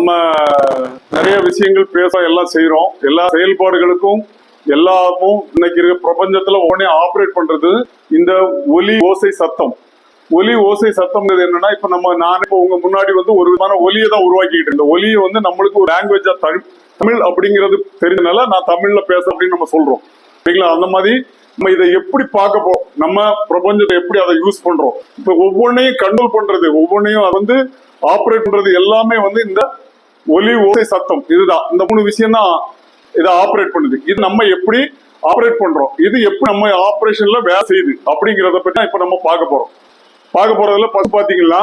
நம்ம நிறைய விஷயங்கள் பேச எல்லாம் செய்யறோம் எல்லா செயல்பாடுகளுக்கும் எல்லாமும் இன்னைக்கு இருக்க பிரபஞ்சத்துல உடனே ஆப்ரேட் பண்றது இந்த ஒலி ஓசை சத்தம். ஒலி ஓசை சத்தம்ங்கிறது என்னன்னா இப்ப நம்ம நான் இப்ப உங்க முன்னாடி வந்து ஒரு விதமான ஒலியை தான் உருவாக்கிட்டு இந்த ஒலியை வந்து நம்மளுக்கு ஒரு லாங்குவேஜா தமிழ் அப்படிங்கிறது தெரிஞ்சனால நான் தமிழ்ல பேச அப்படின்னு நம்ம சொல்றோம். சரிங்களா? அந்த மாதிரி நம்ம இதை எப்படி பார்க்க போறோம்? நம்ம பிரபஞ்சத்தை எப்படி அதை யூஸ் பண்றோம்? இப்ப ஒவ்வொன்றையும் கண்ட்ரோல் பண்றது ஒவ்வொன்றையும் அது வந்து ஆப்ரேட் பண்றது எல்லாமே வந்து இந்த ஒலி ஓசை சத்தம் இதுதான். இந்த மூணு விஷயம் தான் இதை ஆப்ரேட் பண்ணுது. இது நம்ம எப்படி ஆப்ரேட் பண்றோம்? இது எப்படி நம்ம ஆபரேஷன்ல வேலை செய்யுது? அப்படிங்கறத பத்தி தான் இப்ப நம்ம பார்க்க போறோம். பார்க்க போறதுல ஃபர்ஸ்ட் பாத்தீங்கன்னா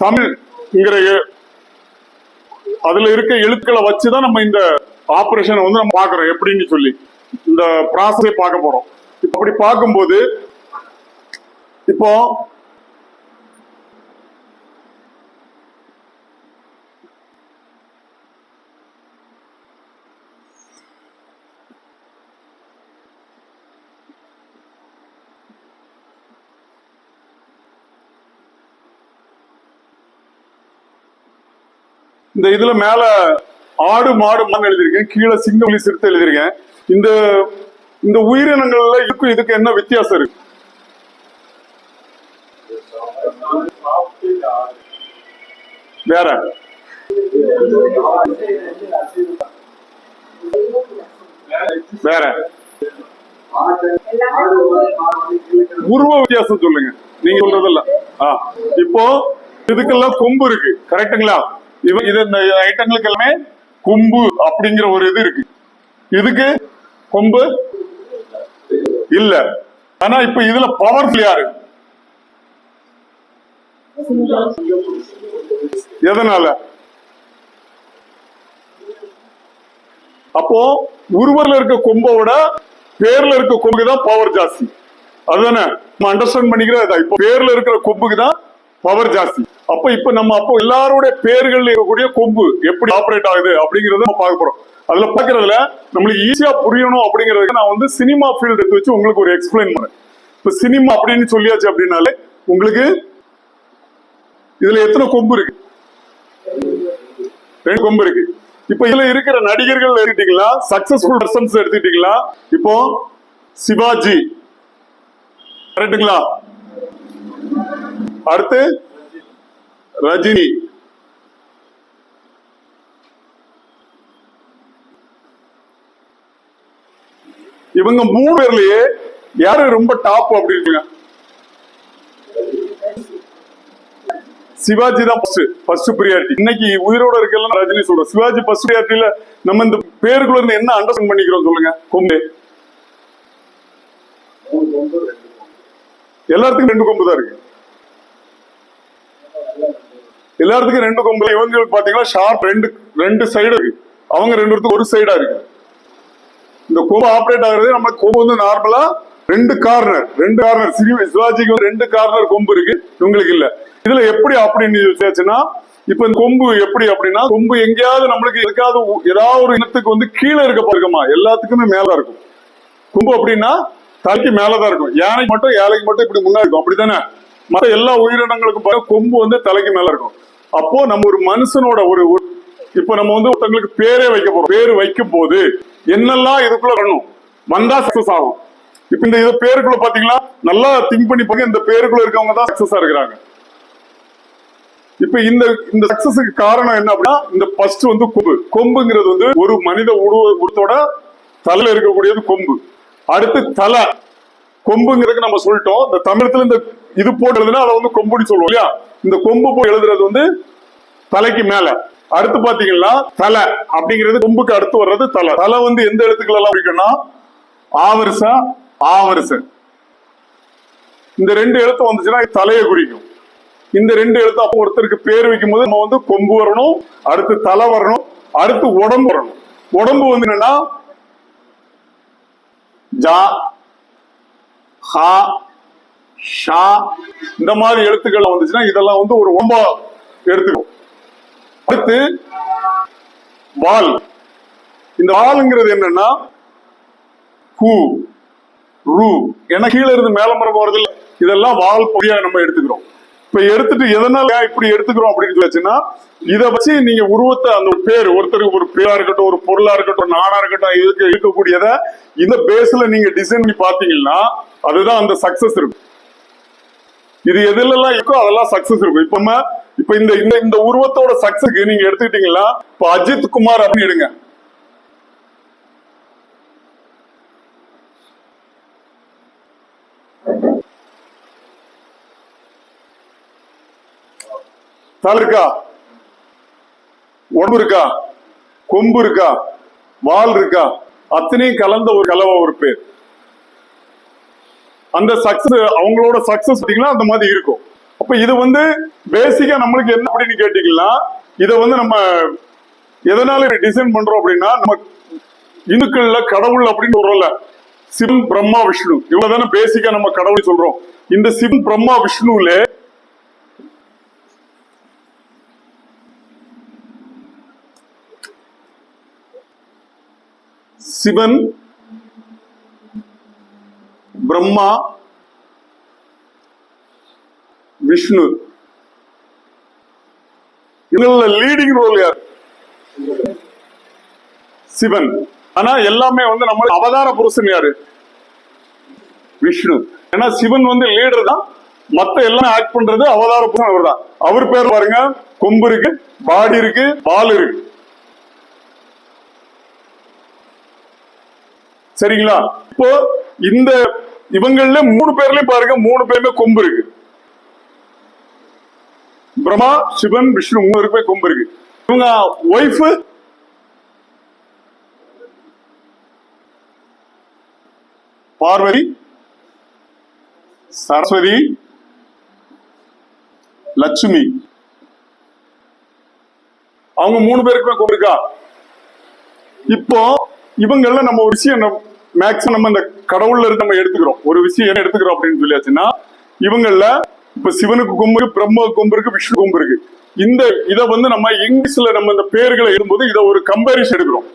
தமிழ்ங்கிற அதுல இருக்க எழுத்துக்களை வச்சுதான் நம்ம இந்த ஆப்ரேஷனை வந்து நம்ம பாக்குறோம் எப்படின்னு சொல்லி. இந்த ப்ராசஸை பார்க்க போறோம். இப்ப அப்படி பார்க்கும்போது இப்போ இந்த இதுல மேல ஆடு மாடு மண் எழுதியிருக்கேன். கீழே சிங்கமலி சிறுத்தை எழுதியிருக்கேன். இந்த இந்த உயிரினங்கள்ல இதுக்கும் இதுக்கு என்ன வித்தியாசம் இருக்கு? வேற. வேற. உருவ வித்தியாசம் சொல்லுங்க. நீங்க சொல்றதில்ல இப்போ இதுக்கெல்லாம் கொம்பு இருக்கு. கரெக்ட்டுங்களா இவ இது இந்த ஐட்டங்களுக்கு எல்லாமே கொம்பு அப்படிங்கிற ஒரு இது இருக்கு. இதுக்கு கொம்பு இல்ல. ஆனா இப்ப இதுல பவர்ஃபுல் யாரு? எதனால? அப்போ உருவர்ல இருக்க கொம்போட பேர்ல இருக்க கொம்புக்கு தான் பவர் ஜாஸ்தி. அதுதானே? நம்ம அண்டர்ஸ்டாண்ட் பண்ணிக்கிறோம் இப்போ பேர்ல இருக்கிற கொம்புக்கு தான் பவர் ஜாஸ்தி. அப்ப இப்ப நம்ம அப்போ எல்லாருடைய பேர்கள் இருக்கக்கூடிய கொம்பு எப்படி ஆபரேட் ஆகுது அப்படிங்கறத நம்ம பார்க்க போறோம். அதுல பாக்குறதுல நம்மளுக்கு ஈஸியா புரியணும் அப்படிங்கறதுக்கு நான் வந்து சினிமா ஃபீல்டு எடுத்து வச்சு உங்களுக்கு ஒரு எக்ஸ்பிளைன் பண்ணேன் இப்ப சினிமா அப்படின்னு சொல்லியாச்சு அப்படின்னாலே உங்களுக்கு இதுல எத்தனை கொம்பு இருக்கு? ரெண்டு கொம்பு இருக்கு. இப்ப இதுல இருக்கிற நடிகர்கள் எடுத்துட்டீங்களா? சக்சஸ்ஃபுல் பர்சன்ஸ் எடுத்துட்டீங்களா? இப்போ சிவாஜி. கரெக்ட்டுங்களா? அடுத்து ரஜினி. இவங்க மூணு பேர்லயே யாரு ரொம்ப டாப் அப்படி இருக்குங்க சிவாஜி தான் ஃபர்ஸ்ட் ஃபர்ஸ்ட் ப்ரியாரிட்டி இன்னைக்கு உயிரோட இருக்கலாம் ரஜினி சொல்றோம் சிவாஜி ஃபர்ஸ்ட் ப்ரியாரிட்டியில நம்ம இந்த பேருக்குள்ள இருந்து என்ன அண்டர்ஸ்டாண்ட் பண்ணிக்கிறோம் சொல்லுங்க. கொம்பு. எல்லாத்துக்கும் ரெண்டு கொம்பு தான் இருக்கு. எல்லாத்துக்கும் ரெண்டு கொம்புல இவங்களுக்கு பாத்தீங்கன்னா ஷார்ப் ரெண்டு ரெண்டு சைடு இருக்கு. அவங்க ரெண்டு இடத்துக்கு ஒரு சைடா இருக்கு. இந்த கொம்பு ஆப்ரேட் ஆகுறது நம்ம கொம்பு வந்து நார்மலா ரெண்டு கார்னர் ரெண்டு கார்னர் சிவாஜிக்கு ரெண்டு கார்னர் கொம்பு இருக்கு. இவங்களுக்கு இல்ல. இதுல எப்படி அப்படின்னு வச்சாச்சுன்னா இப்ப இந்த கொம்பு எப்படி அப்படின்னா கொம்பு எங்கேயாவது நம்மளுக்கு எதுக்காவது ஏதாவது ஒரு இனத்துக்கு வந்து கீழே இருக்க பாருக்கமா எல்லாத்துக்குமே மேல இருக்கும். கொம்பு அப்படின்னா தலைக்கு மேலதான் இருக்கும். யானைக்கு மட்டும் ஏழைக்கு மட்டும் இப்படி முன்னாடி இருக்கும். அப்படித்தானே? மற்ற எல்லா உயிரினங்களுக்கும் கொம்பு வந்து தலைக்கு மேல இருக்கும். அப்போ நம்ம ஒரு மனுஷனோட ஒரு இப்ப நம்ம வந்து ஒருத்தங்களுக்கு பேரே வைக்க போறோம். பேர் வைக்கும் போது என்னெல்லாம் இதுக்குள்ள வரணும்? வந்தா சக்சஸ் ஆகும். இப்ப இந்த இது பேருக்குள்ள பாத்தீங்களா? நல்லா திங்க் பண்ணி பாருங்க. இந்த பேருக்குள்ள இருக்கவங்க தான் சக்சஸா இருக்கிறாங்க. இப்ப இந்த இந்த சக்சஸுக்கு காரணம் என்ன அப்படின்னா இந்த ஃபர்ஸ்ட் வந்து கொம்பு. கொம்புங்கிறது வந்து ஒரு மனித உருவ உருவத்தோட தலையில இருக்கக்கூடியது கொம்பு. அடுத்து தலை. கொம்புங்கிறதுக்கு நம்ம சொல்லிட்டோம். இந்த தமிழத்துல இந்த இது போட்டு அதை வந்து கொம்புன்னு சொல்லுவோம் இல்லையா? இந்த கொம்பு போய் எழுதுறது வந்து தலைக்கு மேல. அடுத்து பாத்தீங்கன்னா தலை அப்படிங்கிறது கொம்புக்கு அடுத்து வர்றது தலை. தலை வந்து எந்த எழுத்துக்கள் எல்லாம் இருக்குன்னா ஆவரிச. இந்த ரெண்டு எழுத்து வந்துச்சுன்னா தலையை குறிக்கும். இந்த ரெண்டு எழுத்து அப்போ ஒருத்தருக்கு பேர் வைக்கும் போது நம்ம வந்து கொம்பு வரணும் அடுத்து தலை வரணும் அடுத்து உடம்பு வரணும். உடம்பு வந்து என்னன்னா ஜா ஹா ஷா இந்த மாதிரி எழுத்துக்கள் வந்துச்சுன்னா இதெல்லாம் வந்து ஒரு ஒன்பா எடுத்துக்கும் அடுத்து வால். இந்த வால்ங்கிறது என்னன்னா ஹூ ரூ. என கீழே இருந்து மேல மரம் போறது இதெல்லாம் வால் பொடியா நம்ம எடுத்துக்கிறோம். இப்ப எடுத்துட்டு எதனால இப்படி எடுத்துக்கிறோம் அப்படின்னு சொல்லிச்சுன்னா இதை வச்சு நீங்க உருவத்தை அந்த பேர் ஒருத்தருக்கு ஒரு பேரா இருக்கட்டும் ஒரு பொருளா இருக்கட்டும் ஒரு நாடா இருக்கட்டும் இதுக்கு இருக்கக்கூடியத இந்த பேஸ்ல நீங்க டிசைன் பண்ணி பாத்தீங்கன்னா அதுதான் அந்த சக்சஸ் இருக்கும். இது எதுலெல்லாம் இருக்கோ அதெல்லாம் சக்சஸ் இருக்கும். இப்ப இப்ப இந்த இந்த இந்த உருவத்தோட சக்சஸ்க்கு நீங்க எடுத்துக்கிட்டீங்களா? இப்ப அஜித் குமார் அப்படின்னு எடுங்க. தலை இருக்கா? உடம்பு இருக்கா? கொம்பு இருக்கா? வால் இருக்கா? அத்தனையும் கலந்த ஒரு கலவை ஒரு பேர் அந்த சக்சஸ் அவங்களோட சக்சஸ் பார்த்தீங்கன்னா அந்த மாதிரி இருக்கும். அப்ப இது வந்து பேசிக்கா நம்மளுக்கு என்ன அப்படின்னு கேட்டீங்கன்னா இதை வந்து நம்ம எதனால டிசைன் பண்றோம் அப்படின்னா நம்ம இந்துக்கள்ல கடவுள் அப்படின்னு சொல்றோம்ல. சிவன் பிரம்மா விஷ்ணு. இவ்வளவுதானே பேசிக்கா நம்ம கடவுள் சொல்றோம். இந்த சிவன் பிரம்மா விஷ்ணுல சிவன் பிரம்மா விஷ்ணு. இதுல லீடிங் ரோல் யார்? சிவன். ஆனா எல்லாமே வந்து நம்ம அவதார புருஷன் யாரு? விஷ்ணு. ஏன்னா சிவன் வந்து லீடர் தான். மத்த எல்லாம் ஆக்ட் பண்றது அவதார புருஷன் அவர் தான் அவர் பேர் பாருங்க கொம்பு இருக்கு பாடி இருக்கு பால் இருக்கு. சரிங்களா? இப்போ இந்த இவங்கள்ல மூணு பேர்லயும் பாருங்க மூணு பேருமே கொம்பு இருக்கு. பிரம்மா சிவன் விஷ்ணு மூணு பேருக்குமே கொம்பு இருக்கு. இவங்க ஒய்ஃப் பார்வதி சரஸ்வதி லட்சுமி. அவங்க மூணு பேருக்குமே கொம்பு இருக்கா? இப்போ இவங்கள நம்ம ஒரு விஷயம் மேக்ஸிமம் நம்ம இந்த கடவுள்ல இருந்து நம்ம எடுத்துக்கிறோம். ஒரு விஷயம் என்ன எடுத்துக்கிறோம் அப்படின்னு சொல்லியாச்சுன்னா இவங்கள இப்ப சிவனுக்கு கொம்பு இருக்கு பிரம்ம கொம்பு இருக்கு விஷ்ணு கொம்பு இருக்கு. இந்த இதை வந்து நம்ம இங்கிலீஷ்ல நம்ம இந்த பேர்களை எழுதும்போது இதை ஒரு கம்பேரிசன் எடுக்கிறோம்.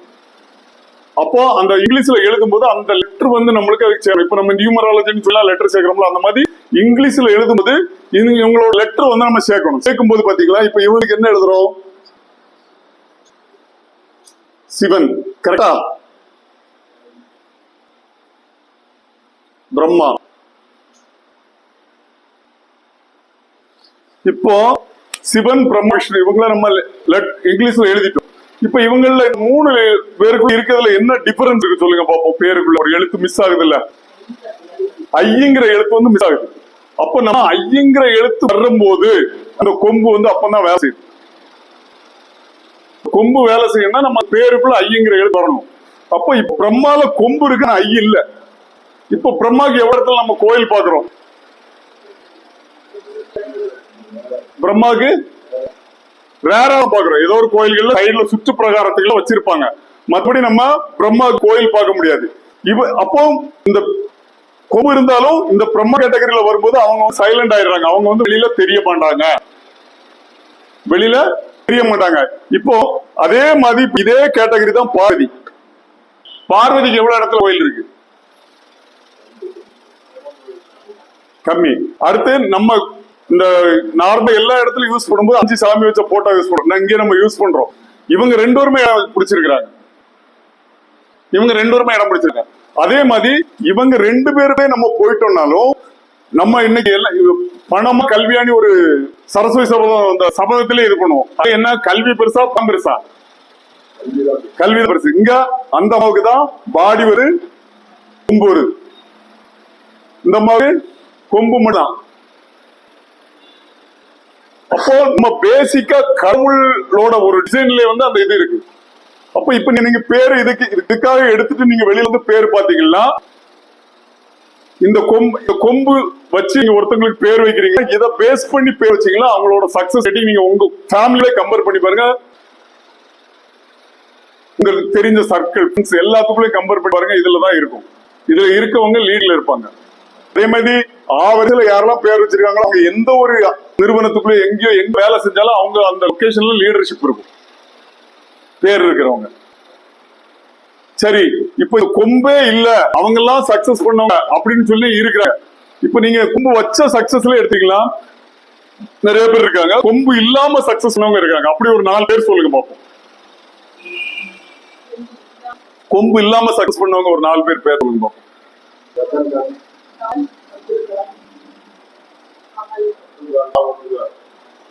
அப்போ அந்த இங்கிலீஷ்ல எழுதும்போது அந்த லெட்டர் வந்து நம்மளுக்கு அதுக்கு சேரும். இப்ப நம்ம நியூமராலஜின்னு சொல்லி லெட்டர் சேர்க்கிறோம்ல அந்த மாதிரி இங்கிலீஷ்ல எழுதும்போது இது இவங்களோட லெட்டர் வந்து நம்ம சேர்க்கணும். சேர்க்கும்போது பாத்தீங்களா இப்ப இவருக்கு என்ன எழுதுறோம்? சிவன் கரெக்டா பிரம்மா இப்போ சிவன் பிரம்ம விஷ்ணு இவங்கள நம்ம இங்கிலீஷ்ல எழுதிட்டோம். இப்ப இவங்கள மூணு பேருக்குள்ள இருக்கிறதுல என்ன டிஃபரன்ஸ் இருக்கு சொல்லுங்க பாப்போம் பேருக்குள்ள. ஒரு எழுத்து மிஸ் ஆகுது இல்ல ஐங்கிற எழுத்து வந்து மிஸ் ஆகுது. அப்ப நம்ம ஐங்கிற எழுத்து வரும்போது அந்த கொம்பு வந்து அப்பதான் வேலை செய்யுது. கொம்பு வேலை செய்யணும்னா நம்ம பேருக்குள்ள ஐங்கிற எழுத்து வரணும். அப்ப இப்ப பிரம்மால கொம்பு இருக்குன்னு ஐ இல்ல. இப்ப பிரம்மாக்கு எவ்வளவு இடத்துல நம்ம கோயில் பாக்குறோம் பிரம்மாக்கு ரேரா பாக்குறோம் ஏதோ ஒரு கோயில்கள்ல சைடுல சுற்று பிரகாரத்துக்குள்ள வச்சிருப்பாங்க. மற்றபடி நம்ம பிரம்மா கோயில் பார்க்க முடியாது. இவ அப்போ இந்த கொம்பு இருந்தாலும் இந்த பிரம்ம கேட்டகரியில வரும்போது அவங்க சைலண்ட் ஆயிடுறாங்க. அவங்க வந்து வெளியில தெரிய மாட்டாங்க. வெளியில தெரிய மாட்டாங்க. இப்போ அதே மாதிரி இதே கேட்டகரி தான் பார்வதி. பார்வதிக்கு எவ்வளவு இடத்துல கோயில் இருக்கு? கம்மி. அடுத்து நம்ம இந்த நார்மல் எல்லா இடத்துலயும் யூஸ் பண்ணும்போது அஞ்சு சாமி வச்ச போட்டோ யூஸ் பண்றோம். இங்கே நம்ம யூஸ் பண்றோம். இவங்க ரெண்டு பேருமே இடம் பிடிச்சிருக்கிறாங்க. இவங்க ரெண்டு பேருமே இடம் பிடிச்சிருக்காங்க. அதே மாதிரி இவங்க ரெண்டு பேருமே நம்ம போயிட்டோம்னாலும் நம்ம இன்னைக்கு எல்லாம் பணமா கல்வியானி ஒரு சரஸ்வதி சபதம் அந்த சபதத்திலே இது பண்ணுவோம். அது என்ன? கல்வி பெருசா பணம் பெருசா? கல்வி பெருசு. இங்க அந்த அம்மாவுக்கு தான் பாடி ஒரு கும்பு இந்த அம்மாவுக்கு கொம்பு மட்டும் அப்போ நம்ம பேசிக்கா கடவுளோட ஒரு டிசைன்ல வந்து அந்த இது இருக்கு. அப்ப இப்ப நீங்க பேரு இதுக்கு இதுக்காக எடுத்துட்டு நீங்க வெளியில வந்து பேர் பாத்தீங்கன்னா இந்த கொம்பு இந்த கொம்பு வச்சு நீங்க ஒருத்தங்களுக்கு பேர் வைக்கிறீங்க. இதை பேஸ் பண்ணி பேர் வச்சீங்கன்னா அவங்களோட சக்சஸ் ரேட்டிங் நீங்க உங்க ஃபேமிலியில கம்பேர் பண்ணி பாருங்க. உங்களுக்கு தெரிஞ்ச சர்க்கிள் எல்லாத்துக்குள்ளயும் கம்பேர் பண்ணி பாருங்க. இதுல தான் இருக்கும். இதுல இருக்கவங்க லீட்ல இருப்பாங்க. அதே மாதிரி ஆவரேஜ்ல யாரெல்லாம் பேர் வச்சிருக்காங்களோ அவங்க எந்த ஒரு நிறுவனத்துக்குள்ள எங்கேயோ எங்க வேலை செஞ்சாலும் அவங்க அந்த லொகேஷன்ல லீடர்ஷிப் இருக்கும். பேர் இருக்கிறவங்க. சரி இப்ப கொம்பே இல்ல. அவங்க எல்லாம் சக்சஸ் பண்ணவங்க அப்படின்னு சொல்லி இருக்கிறாங்க. இப்ப நீங்க கொம்பு வச்ச சக்சஸ்ல எடுத்துக்கலாம். நிறைய பேர் இருக்காங்க. கொம்பு இல்லாம சக்சஸ் பண்ணவங்க இருக்காங்க. அப்படி ஒரு நாலு பேர் சொல்லுங்க பார்ப்போம். கொம்பு இல்லாம சக்சஸ் பண்ணவங்க ஒரு நாலு பேர் பேர் சொல்லுங்க பார்ப்போம்.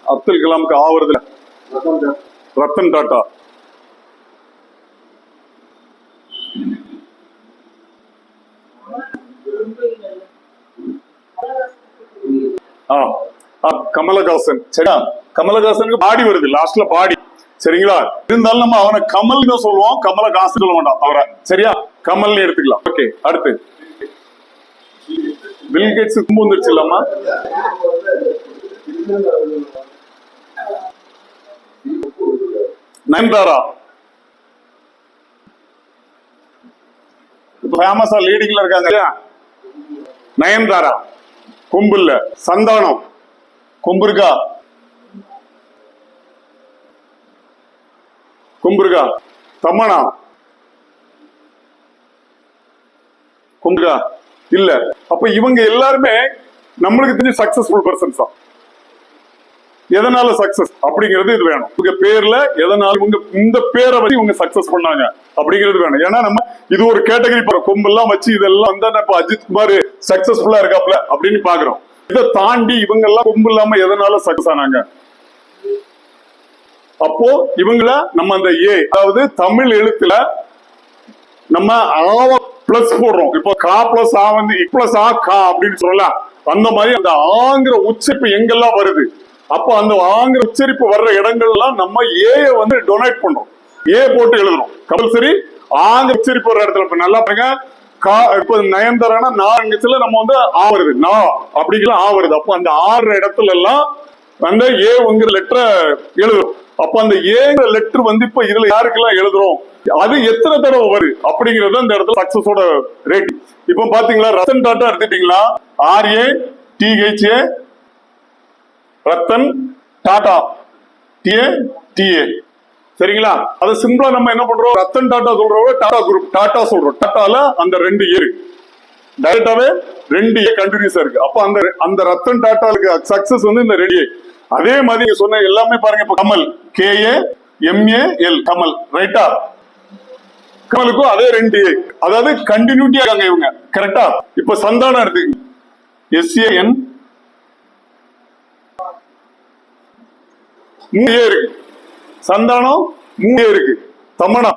அப்துல் கலாமுக்கு ஆவறதுல ரத்தன் டாட்டா. கமலஹாசன். சரியா கமலஹாசனுக்கு பாடி வருது லாஸ்ட்ல பாடி. சரிங்களா? இருந்தாலும் நம்ம அவனை கமல் தான் சொல்லுவோம் கமலஹாசன் சொல்ல மாட்டான் அவரை சரியா? கமல்னு எடுத்துக்கலாம். ஓகே அடுத்து. பில்கேட்ஸ் கும்பு வந்துருச்சு இல்லாமா நயன்தாரா? இப்ப ஃபேமஸா லீடிங்ல இருக்காங்க இல்லையா? நயன்தாரா? கொம்பு இல்ல. சந்தானம். கொம்பு இருக்கா? கொம்பு இருக்கா? தமனா? கொம்பு இருக்கா? இல்ல. அப்ப இவங்க எல்லாருமே நம்மளுக்கு தெரிஞ்ச சக்சஸ்ஃபுல் பர்சன்ஸ் தான். எதனால சக்சஸ் அப்படிங்கிறது இது வேணும். இவங்க பேர்ல எதனால இவங்க இந்த பேரை வச்சு இவங்க சக்சஸ் பண்ணாங்க? அப்படிங்கிறது வேணும். ஏன்னா நம்ம இது ஒரு கேட்டகரி போறோம் கொம்பெல்லாம் வச்சு இதெல்லாம் வந்தா இப்ப அஜித் குமார் சக்சஸ்ஃபுல்லா இருக்காப்ல அப்படின்னு பாக்குறோம். இதை தாண்டி இவங்க எல்லாம் கொம்பு இல்லாம எதனால சக்சஸ் ஆனாங்க? அப்போ இவங்கள நம்ம அந்த ஏ அதாவது தமிழ் எழுத்துல நம்ம ஆவ பிளஸ் போடுறோம். இப்போ கா பிளஸ் ஆ வந்து பிளஸ் ஆ கா அப்படின்னு சொல்லலாம் அந்த மாதிரி அந்த ஆங்கிற உச்சரிப்பு எங்கெல்லாம் வருது? அப்போ அந்த ஆங்கிற உச்சரிப்பு வர்ற இடங்கள்லாம் நம்ம ஏ வந்து டொனேட் பண்றோம் ஏ போட்டு எழுதுறோம். கம்பல்சரி ஆங்கிற உச்சரிப்பு வர்ற இடத்துல இப்ப நல்லா பாருங்க. கா இப்ப நயன்தாரானா நாங்கத்துல நம்ம வந்து ஆவருது நா அப்படிங்கிற ஆவருது அப்போ அந்த ஆடுற இடத்துல எல்லாம் அந்த ஏங்கிற லெட்டரை எழுதுறோம். அப்ப அந்த ஏங்கிற லெட்டர் வந்து இப்ப இதுல யாருக்கெல்லாம் எழுதுறோம்? அது எத்தனை தடவை வருது அப்படிங்கறது இந்த இடத்துல சக்சஸோட ரேட் இப்ப பாத்தீங்களா ரத்தன் டாட்டா எடுத்துட்டீங்களா? R A T H A Ratan Tata T A T A சரிங்களா? அது சிம்பிளா நம்ம என்ன பண்றோம்? ரத்தன் டாடா சொல்றோம் டாடா குரூப் டாடா சொல்றோம். டாட்டால அந்த ரெண்டு ஏ இருக்கு. டைரக்டாவே ரெண்டு ஏ கண்டினியூஸா இருக்கு. அப்ப அந்த அந்த ரத்தன் டாட்டாலுக்கு சக்சஸ் வந்து இந்த ரெண்டு அதே மாதிரி சொன்ன எல்லாமே பாருங்க இப்ப Kamal K A M A L Kamal ரைட்டா கமலுக்கும் அதே ரெண்டு அதாவது கண்டினியூட்டியா இருக்காங்க இவங்க. கரெக்டா இப்ப சந்தானம் எடுத்துக்கங்க எஸ்ஏஎன் மூணு இருக்கு. சந்தானம் மூணு இருக்கு. தமனா.